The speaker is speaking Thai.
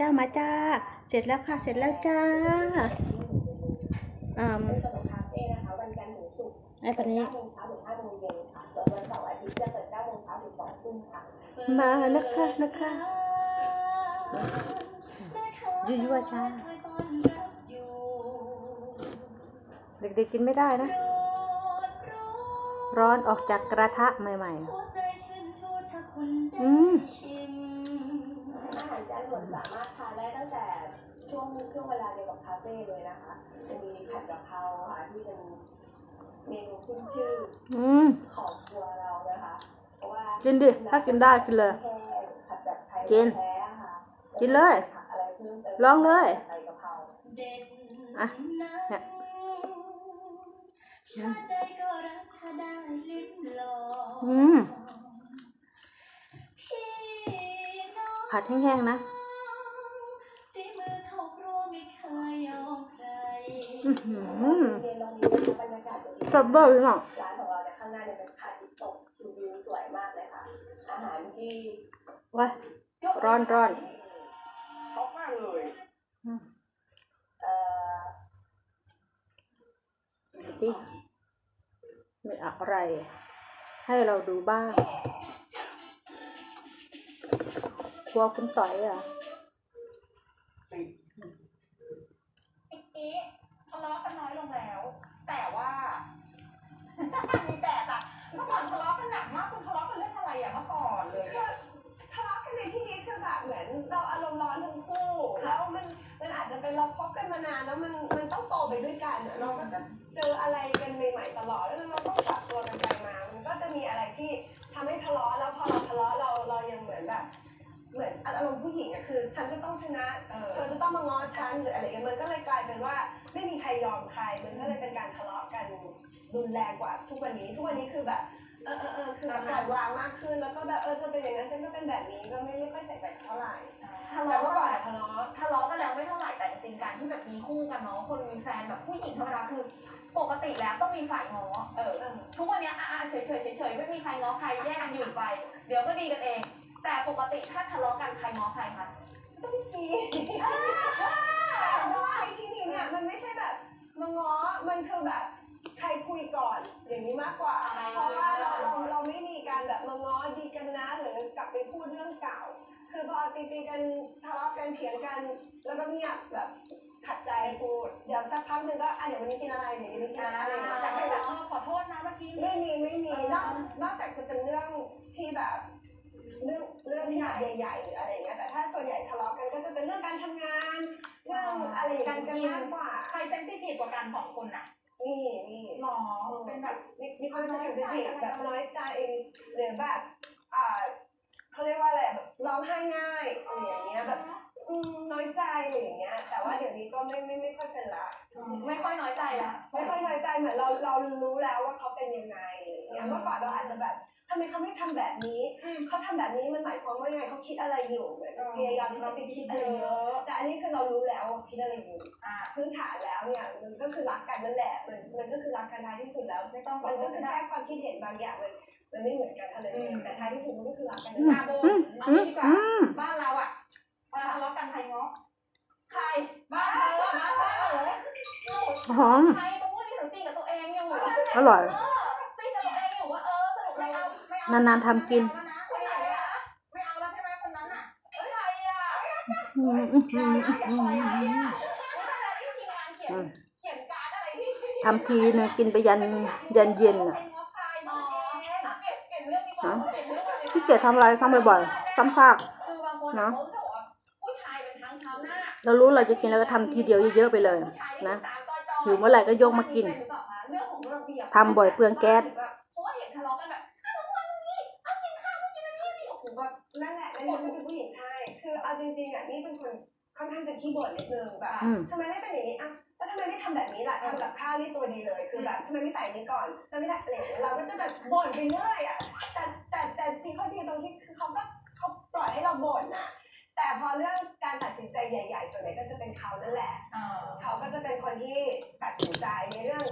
จ้ามาจ้า เสร็จแล้วค่ะ เสร็จแล้วจ้าอ่าเป็นขนมคาเฟ่นะคะวันจันทร์ถึงศุกร์ไอ้ปนนี้9โมงเช้าถึง5โมงเย็นค่ะส่วนวันเสาร์อาทิตย์จะเปิด9โมงเช้าถึง2ทุ่มค่ะมานะคะนะคะยั่วๆจ้า เด็กๆกินไม่ได้นะ ร้อนออกจากกระทะใหม่ๆ อืม อาหารจานด่วนสามารถทานได้ตั้งแต่ช่วงช่วงเวลาเดียวกับคาเฟ่เลยนะคะ จะมีผัดกะเพราค่ะที่เป็นเมนูขึ้นชื่ออืมของครัวเรานะคะเพราะว่ากินดิถ้ากินได้กินเลยแค่ผัดแบบไทยกิน แท้ค่ะกินเลย ผักอะไรเพิ่มเติมลองเลย ใส่กะเพรา อะเนี่ยชาติใดก็รักถ้าได้ลิ้มลองอืมพี่น้องผัดแห้งๆนะ อื้อหือเย็นเรามีนะคะบรรยากาศดีสับเบอร์พี่น้องร้านของเราเนี่ยข้างหน้าเนี่ยเป็นพระอาทิตย์ตกดูวิวสวยมากเลยค่ะ อาหารที่ว้ายร้อนร้อนท็อปมากเลยอืมเอ่อดิมีอะไร ให้เราดูบ้าง ครัวคุณต่อยอะ นี้ทะเลาะกันน้อยลงแล้ว แต่ว่า มีแต่อะเมื่อก่อนทะเลาะกันหนักมากคุณทะเลาะกันเรื่องอะไรอะเมื่อก่อนเลย ทะเลาะกันในที่นี้คือแบบเหมือนเราอารมณ์ร้อนทั้งคู่แล้วมันมันอาจจะ เราคบกันมานานแล้วมันมันต้องโตไปด้วยกันอะเราก็จะเจออะไรกันใหม่ๆตลอดแล้วเราต้องปรับตัวกันไปมา มันก็จะมีอะไรที่ทำให้ทะเลาะแล้วพอเราทะเลาะเราเรายังเหมือนแบบ เหมือนอารมณ์ผู้หญิงอะคือ ฉันจะต้องชนะเออ เธอจะต้องมาง้อฉันหรืออะไรเงี้ยมันก็เลยกลายเป็นว่าไม่มีใครยอมใครมันก็เลยเป็นการทะเลาะกันรุนแรงกว่าทุกวันนี้ทุกวันนี้คือแบบ เออเออเออคือแบบปล่อยวางมากขึ้น แล้วก็แบบเออเธอเป็นอย่างนั้นฉันก็เป็นแบบนี้ก็ไม่ไม่ค่อยใส่ใจเท่าไหร่ทะแต่เลาะเมื่อก่กัอนนอะทะเลาะทะเลาะกันแล้วไม่เท่าไหร่แต่จริงๆการที่แบบมีคู่กันเนาะคนมีแฟนแบบผู้หญิงธรรมดาคือ ปกติแล้วต้องมีฝ่ายง้อเออเออทุกวันเนี้ยอะๆเฉยๆเฉยๆไม่มีใครง้อใครแยกกันอยู่ไป เดี๋ยวก็ดีกันเอง แต่ปกติถ้าทะเลาะกันใครง้อใครคะต้องซีแต่ว่าในที่นี้เนี่ยมันไม่ใช่แบบมาง้อมันคือแบบ ใครคุยก่อนอย่างนี้มากกว่า เพราะว่าเราเราเราไม่มีการแบบมาง้อดีกันนะหรือกลับไปพูดเรื่องเก่า คือพอตีตีๆกันทะเลาะกันเถียงกัน แล้วก็เงียบแบบขัดใจพูดเดี๋ยวสักพักหนึ่งก็อะเดี๋ยววันนี้กินอะไรเดี๋ยววันนี้กินอะไรอะไรอย่างเงี้ยแต่ไม่แบบขอโทษนะเมื่อกี้ไม่มีไม่มีนอกนอกจากจะเป็นเรื่องที่แบบเรื่องเรื่องที่แบบใหญ่ๆหรืออะไรอย่างเงี้ยแต่ถ้าส่วนใหญ่ทะเลาะกันก็จะเป็นเรื่องการทำงานเรื่องอะไรอย่างเงี้ยกันมากกว่าใครเซนซิทีฟกว่ากันสองคนน่ะ นี่นี่หรอเป็นแบบมีมีความรู้สึกผิดแบบน้อยใจหรือแบบอ่าเขาเรียกว่าอะไรแบบร้องไห้ง่ายอะไรอย่างเงี้ยแบบอืมน้อยใจอะไรอย่างเงี้ย แต่ว่าเดี๋ยวนี้ก็ไม่ไม่ไม่ค่อยเป็นละไม่ค่อยน้อยใจละไม่ค่อยน้อยใจเหมือนเราเรารู้แล้วว่าเขาเป็นยังไงอะไรอย่างเงี้ยเมื่อก่อนเราอาจจะแบบ ทำไมเขาไม่ทำแบบนี้เขาทำแบบนี้มันหมายความว่ายังไงเขาคิดอะไรอยู่เหมือนพยายามที่จะไปคิดอะไรเยอะแต่อันนี้คือเรารู้แล้วว่าคิดอะไรอยู่อ่าพื้นฐานแล้วเนี่ยมันก็คือรักกันนั่นแหละมันมันก็คือรักกันท้ายที่สุดแล้วไม่ต้องมันก็คือแค่ความคิดเห็นบางอย่างมันมันไม่เหมือนกันเท่านั้นเองแต่ท้ายที่สุดมันก็คือรักกันนั่นแหอาละโบอืมเอาอืงี้มดีกว่าอืมบ้านเราอะเวลาทะเลาะกันใครง้อใครบ้านเธอบ้านเธอเหรอหอมใครตรงนู้นนี่หนูตีกับตัวเองอยู่อร่อย นานๆทำกินคนไหนอะไม่เอาแล้วใช่ไหมคนนั้นอะเอ้ยใครอะอืมอืมอืมอย่าอืปล่มอยอืใครมอะที่ทีมงานเขียนอืมเขียนการ์ดอะไรที่ทำทีนะกินไปยันยันเย็นอะอ๋อเปลี่ยนเปลี่ยนเรื่องดีกว่าเปลี่ยนเรื่องเลยขี้เกียจทำอะไรซ้ำบ่อยๆซ้ำซากคือบางคนเนอะเขาจะบอกว่าผู้ชายเป็นทั้งชาวนาเรารู้เราจะกินแล้วก็ทำทีเดียวเยอะๆไปเลยนะหิวเมื่อไหร่ก็ยกมากินเรื่องของระเบียบทำบ่อยเปลืองแก๊ส นั่นแหละนั่นแหละจะเป็นผู้หญิงใช่ คือเอาจริงๆอะนี่เป็นคนค่อนข้างจะขี้บ่นนิดนึงแบบอืมทำไมไม่เป็นอย่างนี้อะแล้วทำไมไม่ทำแบบนี้ล่ะทำกับข้าวนี่ตัวดีเลยคือแบบทำไมไม่ใส่นี้ก่อนทำไมไม่ทำอะไรอย่างเงี้ยเราก็จะแบบบ่นไปเรื่อยอะแต่แต่แต่สิ่งข้อดีตรงที่คือเขาก็เขาปล่อยให้เราบ่นน่ะแต่พอเรื่องการตัดสินใจใหญ่ ๆ ส่วนใหญ่ก็จะเป็นเขานั่นแหละเออเขาก็จะเป็นคนที่ตัดสินใจในเรื่อง